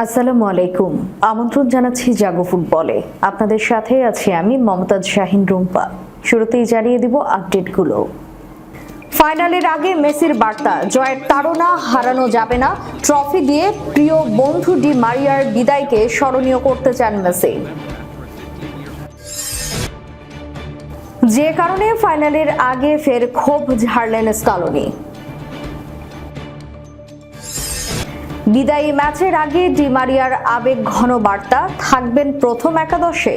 আসসালামু আলাইকুম। আমন্ত্রণ জানাচ্ছি জাগো ফুটবলে। আপনাদের সাথে আছি আমি মমতাজ শাহিন রুম্পা। শুরুতেই জানিয়ে দিব আপডেটগুলো। ফাইনালের আগে মেসির বার্তা, জয়ের তাড়না হারানো যাবে না। ট্রফি দিয়ে প্রিয় বন্ধু ডি মারিয়ার বিদায়কে স্মরণীয় করতে চান মেসি। যে কারণে ফাইনালের আগে ফের ক্ষোভ ঝাড়লেন স্কালোনি। বিদায়ী ম্যাচের আগে ডি মারিয়ার আবেগ ঘন বার্তা, থাকবেন প্রথম একাদশে।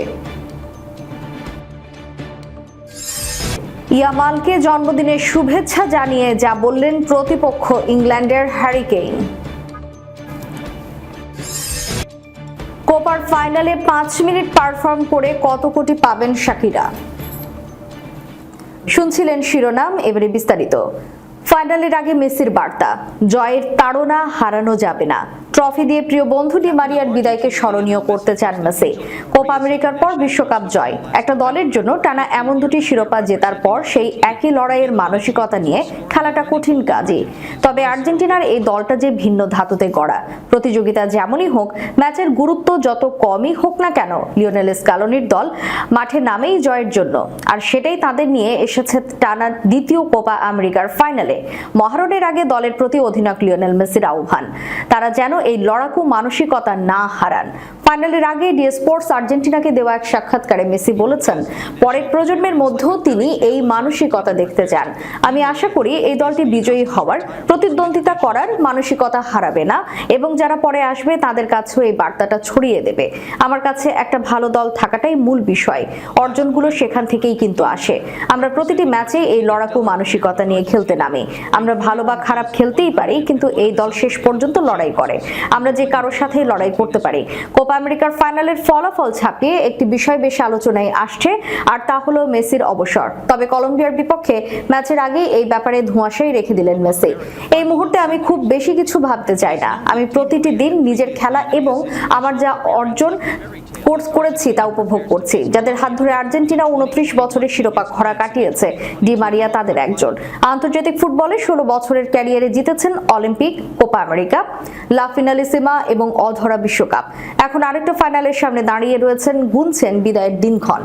ইয়ামালকে জন্মদিনের শুভেচ্ছা জানিয়ে যা বললেন প্রতিপক্ষ ইংল্যান্ডের হ্যারিকেইন কোপার ফাইনালে পাঁচ মিনিট পারফর্ম করে কত কোটি পাবেন শাকিরা? শুনছিলেন শিরোনাম, এবারে বিস্তারিত। ফাইনালের আগে মেসির বার্তা। জয়ের তাড়না হারানো যাবে না। ট্রফি দিয়ে প্রিয় বন্ধু ডি মারিয়ার বিদায়কে স্মরণীয় করতে চান মেসি। কোপা আমেরিকার পর বিশ্বকাপ জয়। একটা দলের জন্য টানা এমন দুটি শিরোপা জেতার পর সেই একই লড়াইয়ের মানসিকতা নিয়ে খেলাটা কঠিন কাজই তবে আর্জেন্টিনার এই দলটা যে ভিন্ন ধাতুতে গড়া, প্রতিযোগিতা যেমনই হোক, ম্যাচের গুরুত্ব যত কমই হোক না কেন, লিওনেল স্কালোনির দল মাঠে নামেই জয়ের জন্য। আর সেটাই তাদের নিয়ে এসেছে টানা দ্বিতীয় কোপা আমেরিকার ফাইনালে। মহারণের আগে দলের প্রতি অধিনায়ক লিওনেল মেসির আহ্বান। তারা যেন এই লড়াকু মানসিকতা না হারান। ফাইনালের আগে ডি স্পোর্টস আর্জেন্টিনাকে দেওয়া এক সাক্ষাৎকারে মেসি বলেছেন, পরের প্রজন্মের মধ্যেও তিনি এই মানসিকতা দেখতে চান। আমি আশা করি এই দলটি বিজয়ী হওয়ার প্রতিদ্বন্দ্বিতা করার মানসিকতা হারাবে না এবং যারা পরে আসবে তাদের কাছেও এই বার্তাটা ছড়িয়ে দেবে। আমার কাছে একটা ভালো দল থাকাটাই মূল বিষয়। অর্জনগুলো সেখান থেকেই কিন্তু আসে। আমরা প্রতিটি ম্যাচে এই লড়াকু মানসিকতা নিয়ে খেলতে নামি। আমরা ভালো বা খারাপ খেলতেই পারি, কিন্তু এই দল শেষ পর্যন্ত লড়াই করে। আমরা যে কারোর সাথে লড়াই করতে পারি। কোপা আমেরিকার ফাইনালের ফলাফল ছাপিয়ে একটি বিষয় বেশ আলোচনায় আসছে, আর তা হলো মেসির অবসর। তবে কলম্বিয়ার বিপক্ষে ম্যাচের আগে এই ব্যাপারে ধোঁয়াশাই রেখে দিলেন মেসি। এই মুহূর্তে আমি খুব বেশি কিছু ভাবতে চাই না। আমি প্রতিটি দিন নিজের খেলা এবং আমার যা অর্জন কোর্স করেছি, তা উপভোগ করছি। যাদের হাত ধরে আর্জেন্টিনা উনত্রিশ বছরের শিরোপা খরা কাটিয়েছে, ডি মারিয়া তাদের একজন। আন্তর্জাতিক ফুটবলে ষোলো বছরের ক্যারিয়ারে জিতেছেন Olympic, Copa America, La Finalissima এবং অধরা বিশ্বকাপ। এখন আরেকটা ফাইনালের সামনে দাঁড়িয়ে রয়েছেন, গুনছেন বিদায়ের দিনক্ষণ।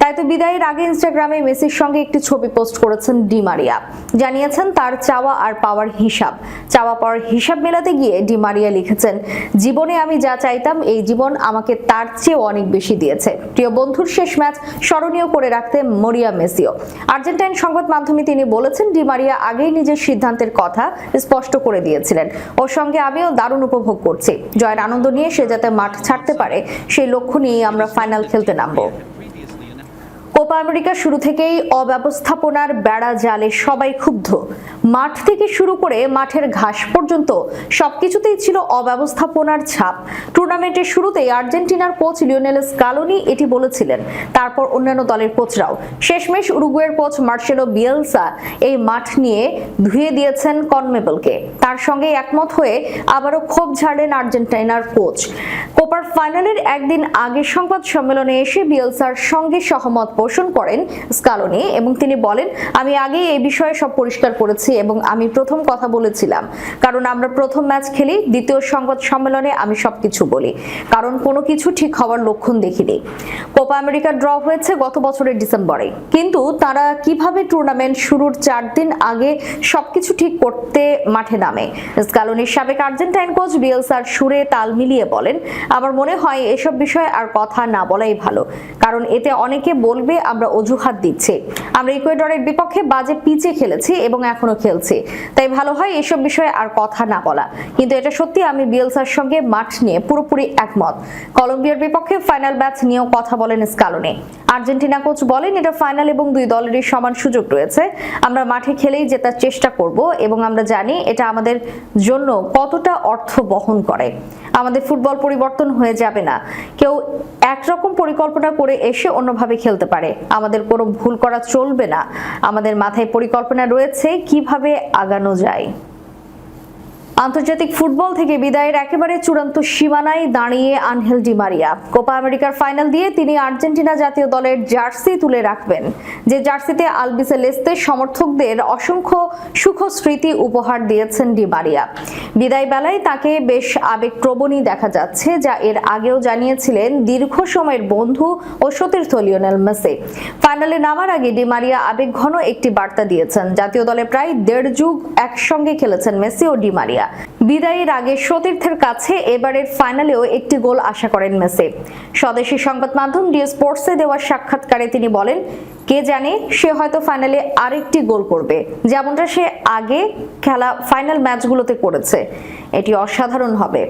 তাই তো বিদায়ের আগে ইনস্টাগ্রামে মেসির সঙ্গে একটি ছবি পোস্ট করেছেন ডি মারিয়া। জানিয়েছেন তার চাওয়া আর পাওয়ার হিসাব। চাওয়া পাওয়ার হিসাব মেলাতে গিয়ে ডি মারিয়া লিখেছেন, জীবনে আমি যা চাইতাম, এই জীবন আমাকে তার চেয়েও অনেক বেশি দিয়েছে। প্রিয় বন্ধুর শেষ ম্যাচ স্মরণীয় করে রাখতে মরিয়া মেসিও। আর্জেন্টাইন সংবাদ মাধ্যমে তিনি বলেছেন, ডি মারিয়া আগেই নিজের সিদ্ধান্তের কথা স্পষ্ট করে দিয়েছিলেন। ওর সঙ্গে আমিও দারুণ উপভোগ করছি। জয়ের আনন্দ নিয়ে সে যাতে মাঠ ছাড়তে পারে, সেই লক্ষ্য নিয়েই আমরা ফাইনাল খেলতে নামবো। কোপা আমেরিকা শুরু থেকেই অব্যবস্থাপনার বেড়া জালে সবাই ক্ষুব্ধ। মাঠ থেকে শুরু করে মাঠের ঘাস পর্যন্ত সবকিছুতেই ছিল অব্যবস্থাপনার ছাপ। টুর্নামেন্টের শুরুতেই আর্জেন্টিনার কোচ লিওনেল স্কালোনি এটি বলেছিলেন। তারপর অন্যান্য দলের কোচরাও। শেষমেশ উরুগুয়ের কোচ মার্সেলো বিয়েলসা এই মাঠ নিয়ে ধুয়ে দিয়েছেন কনমেবলকে। তার সঙ্গে একমত হয়ে আবারও ক্ষোভ ঝাড়লেন আর্জেন্টিনার কোচ। কোপার ফাইনালের একদিন আগে সংবাদ সম্মেলনে এসে বিয়েলসার সঙ্গে সহমত পোষণ করেন স্কালোনি এবং তিনি বলেন, আমি আগেই এই বিষয়ে সব পরিষ্কার করেছি এবং আমি প্রথম কথা বলেছিলাম। কারণ আমরা প্রথম ম্যাচ খেলি, দ্বিতীয় সংবাদ সম্মেলনে আমি সবকিছু বলি। কারণ কোনো কিছু ঠিক হওয়ার লক্ষণ দেখিনি। কোপা আমেরিকা ড্র হয়েছে গত বছরের ডিসেম্বরে। কিন্তু তারা কীভাবে টুর্নামেন্ট শুরুর চার দিন আগে সবকিছু ঠিক করতে মাঠে নামে? স্কালোনির সাবেক আর্জেন্টাইন কোচ বিএলসার সুরে তাল মিলিয়ে বলেন, আমার মনে হয় এসব বিষয়ে আর কথা না বলাই ভালো। কারণ এতে অনেকে বলবে আমরা অজুহাত দিচ্ছি। আমরা ইকুয়েডরের বিপক্ষে বাজে পিচে খেলেছি এবং এখনও খেলছি। তাই ভালো হয় এসব বিষয়ে আর কথা না বলা। কিন্তু এটা সত্যি আমি বিএলসার সঙ্গে মাঠ নিয়ে পুরোপুরি একমত। কলম্বিয়ার বিপক্ষে ফাইনাল ম্যাচ নিয়েও কথা বলেন স্কালোনে। আর্জেন্টিনা কোচ বলেন, এটা ফাইনাল এবং দুই দলেরই সমান সুযোগ রয়েছে। আমরা মাঠে খেলেই জেতার চেষ্টা করব এবং আমরা জানি এটা আমাদের জন্য কতটা অর্থ বহন করে। আমাদের ফুটবল পরিবর্তন হয়ে যাবে না। কেউ একরকম পরিকল্পনা করে এসে অন্যভাবে খেলতে পারে। আমাদের কোনো ভুল করা চলবে না। আমাদের মাথায় পরিকল্পনা রয়েছে কীভাবে আগানো যায়। আন্তর্জাতিক ফুটবল থেকে বিদায়ের একেবারে চূড়ান্ত সীমানায় দাঁড়িয়ে আনহেল ডিমারিয়া কোপা আমেরিকার ফাইনাল দিয়ে তিনি আর্জেন্টিনা জাতীয় দলের জার্সি তুলে রাখবেন। যে জার্সিতে আলবিসে লেস্তে সমর্থকদের অসংখ্য সুখ স্মৃতি উপহার দিয়েছেন ডিমারিয়া বিদায় বেলায় তাকে বেশ আবেগপ্রবণই দেখা যাচ্ছে, যা এর আগেও জানিয়েছিলেন দীর্ঘ সময়ের বন্ধু ও সতীর্থ লিওনেল মেসি। ফাইনালে নামার আগে ডিমারিয়া আবেগঘন একটি বার্তা দিয়েছেন। জাতীয় দলে প্রায় দেড় যুগ একসঙ্গে খেলেছেন মেসি ও ডিমারিয়া বিদায়ের আগে সতীর্থের কাছে এবারের ফাইনালেও একটি গোল আশা করেন মেসি। স্বদেশী সংবাদ মাধ্যম ডিএ স্পোর্টসে দেওয়া সাক্ষাৎকারে তিনি বলেন, কে জানে, সে হয়তো ফাইনালে আরেকটি গোল করবে। যেমনটা সে আগে খেলা ফাইনাল ম্যাচগুলোতে করেছে। এটি অসাধারণ হবে।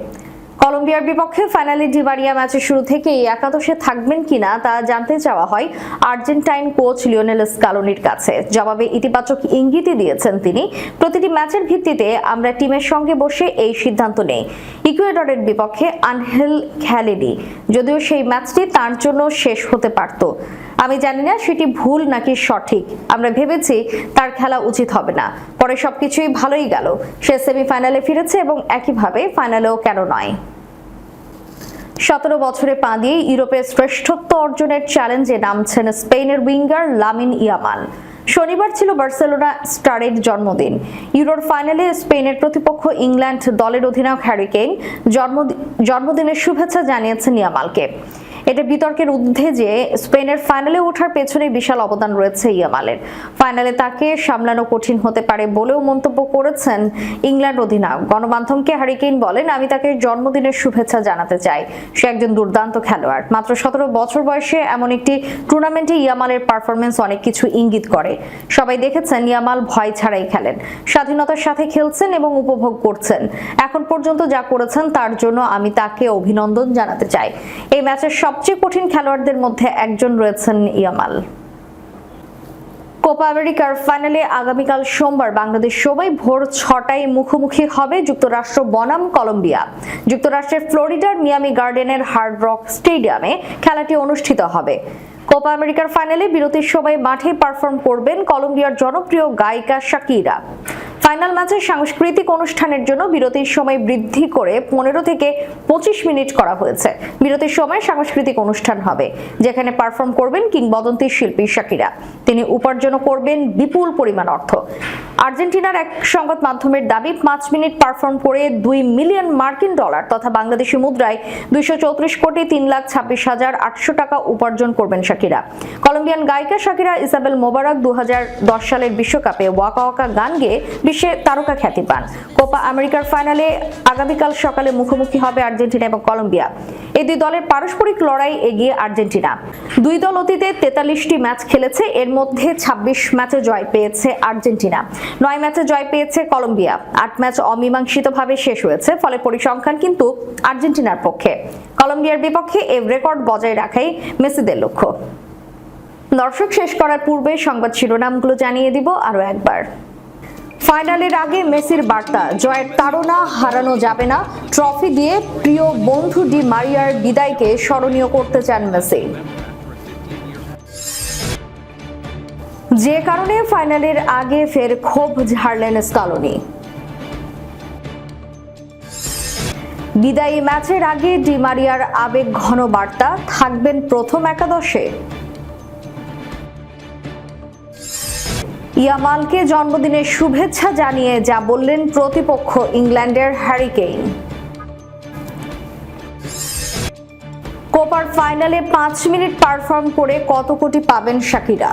কলম্বিয়ার বিপক্ষে ফাইনালে ডিমারিয়া ম্যাচের শুরু থেকেই একাদশে থাকবেন কিনা তা জানতে চাওয়া হয় আর্জেন্টাইন কোচ লিওনেল স্কালোনির কাছে। জবাবে ইতিবাচক ইঙ্গিতই দিয়েছেন তিনি। প্রতিটি ম্যাচের ভিত্তিতে আমরা টিমের সঙ্গে বসে এই সিদ্ধান্ত নেই। ইকুয়েডরের বিপক্ষে আনহেল খেলেনি। যদিও সেই ম্যাচটি তার জন্য শেষ হতে পারত। আমি জানি না সেটি ভুল নাকি সঠিক। আমরা ভেবেছি তার খেলা উচিত হবে না। পরে সবকিছুই ভালোই গেল। সে সেমিফাইনালে ফিরেছে এবং একইভাবে ফাইনালেও কেন নয়। সতেরো বছরে পা দিয়ে ইউরোপের শ্রেষ্ঠত্ব অর্জনের চ্যালেঞ্জে নামছেন স্পেনের উইঙ্গার লামিন ইয়ামাল। শনিবার ছিল বার্সেলোনা স্টারের জন্মদিন। ইউরোর ফাইনালে স্পেনের প্রতিপক্ষ ইংল্যান্ড দলের অধিনায়ক হ্যারি কেইন জন্মদিনের শুভেচ্ছা জানিয়েছেন ইয়ামালকে। এটা বিতর্কের ঊর্ধ্বে যে স্পেনের ফাইনালে ওঠার পেছনে বিশাল অবদান রয়েছে ইয়ামালের। ফাইনালে তাকে সামলানো কঠিন হতে পারে বলেও মন্তব্য করেছেন ইংল্যান্ড অধিনায়ক। গণমাধ্যমকে হ্যারিকেইন বলেন, আমি তাকে জন্মদিনের শুভেচ্ছা জানাতে চাই। সে একজন দুর্দান্ত খেলোয়াড়। মাত্র সতেরো বছর বয়সে এমন একটি টুর্নামেন্টে ইয়ামালের পারফরমেন্স অনেক কিছু ইঙ্গিত করে। সবাই দেখেছেন ইয়ামাল ভয় ছাড়াই খেলেন। স্বাধীনতার সাথে খেলছেন এবং উপভোগ করছেন। এখন পর্যন্ত যা করেছেন তার জন্য আমি তাকে অভিনন্দন জানাতে চাই। এই ম্যাচের সবচেয়ে কঠিন খেলোয়াড়দের মধ্যে একজন রয়েছেন ইয়ামাল। কোপা আমেরিকার ফাইনালে আগামীকাল সোমবার বাংলাদেশ সবাই ভোর ছটায় মুখোমুখি হবে যুক্তরাষ্ট্র বনাম কলম্বিয়া। যুক্তরাষ্ট্রের ফ্লোরিডার মিয়ামি গার্ডেনের হার্ড রক স্টেডিয়ামে খেলাটি অনুষ্ঠিত হবে। কোপা আমেরিকার ফাইনালে বিরতির সময় মাঠে পারফর্ম করবেন কলম্বিয়ার জনপ্রিয় গায়িকা শাকিরা। ফাইনাল ম্যাচের সাংস্কৃতিক অনুষ্ঠানের জন্য বিরতির সময় বৃদ্ধি করে পনেরো থেকে পঁচিশ মিনিট করা হয়েছে। বিরতির সময় সাংস্কৃতিক অনুষ্ঠান হবে, যেখানে পারফর্ম করবেন কিংবদন্তির শিল্পী শাকিরা। তিনি উপার্জন করবেন বিপুল পরিমাণ অর্থ। আর্জেন্টিনার এক সংবাদ মাধ্যমের দাবি, পাঁচ মিনিট পারফর্ম করে দুই মিলিয়ন মার্কিন ডলার তথা বাংলাদেশি মুদ্রায় দুইশো চৌত্রিশ কোটি তিন লাখ ছাব্বিশ হাজার আটশো টাকা উপার্জন করবেন শাকিরা। কলম্বিয়ান গায়িকা শাকিরা ইসাবেল মোবারক দু সালের বিশ্বকাপে ওয়াকা ওয়াকা গান গেয়ে বিশ্বে তারকা খ্যাতি পান। কোপা আমেরিকার ফাইনালে আগামীকাল সকালে মুখোমুখি হবে আর্জেন্টিনা এবং কলম্বিয়া। এই দুই দলের পারস্পরিক লড়াই এগিয়ে আর্জেন্টিনা। দুই দল অতীতে তেতাল্লিশটি ম্যাচ খেলেছে, এর মধ্যে ২৬ ম্যাচে জয় পেয়েছে আর্জেন্টিনা। নয় ম্যাচে জয় পেয়েছে কলম্বিয়া। আট ম্যাচ অমীমাংসিতভাবে শেষ হয়েছে, ফলে পরিসংখ্যান কিন্তু আর্জেন্টিনার পক্ষে। কলম্বিয়ার বিপক্ষে এ রেকর্ড বজায় রাখাই মেসিদের লক্ষ্য। দর্শক, শেষ করার পূর্বে সংবাদ শিরোনামগুলো জানিয়ে দিব আরও একবার। ফাইনালের আগে মেসির বার্তা, জয়ের তাড়না হারানো যাবে না। ট্রফি দিয়ে প্রিয় বন্ধু ডি মারিয়ার বিদায়কে স্মরণীয় করতে চান মেসি। যে কারণে ফাইনালের আগে ফের ক্ষোভ ঝাড়লেন স্কালোনি। বিদায়ী ম্যাচের আগে ডিমারিয়ার আবেগ ঘন বার্তা, থাকবেন প্রথম একাদশে। ইয়ামালকে জন্মদিনের শুভেচ্ছা জানিয়ে যা বললেন প্রতিপক্ষ ইংল্যান্ডের হ্যারিকেইন কোপার ফাইনালে পাঁচ মিনিট পারফর্ম করে কত কোটি পাবেন শাকিরা?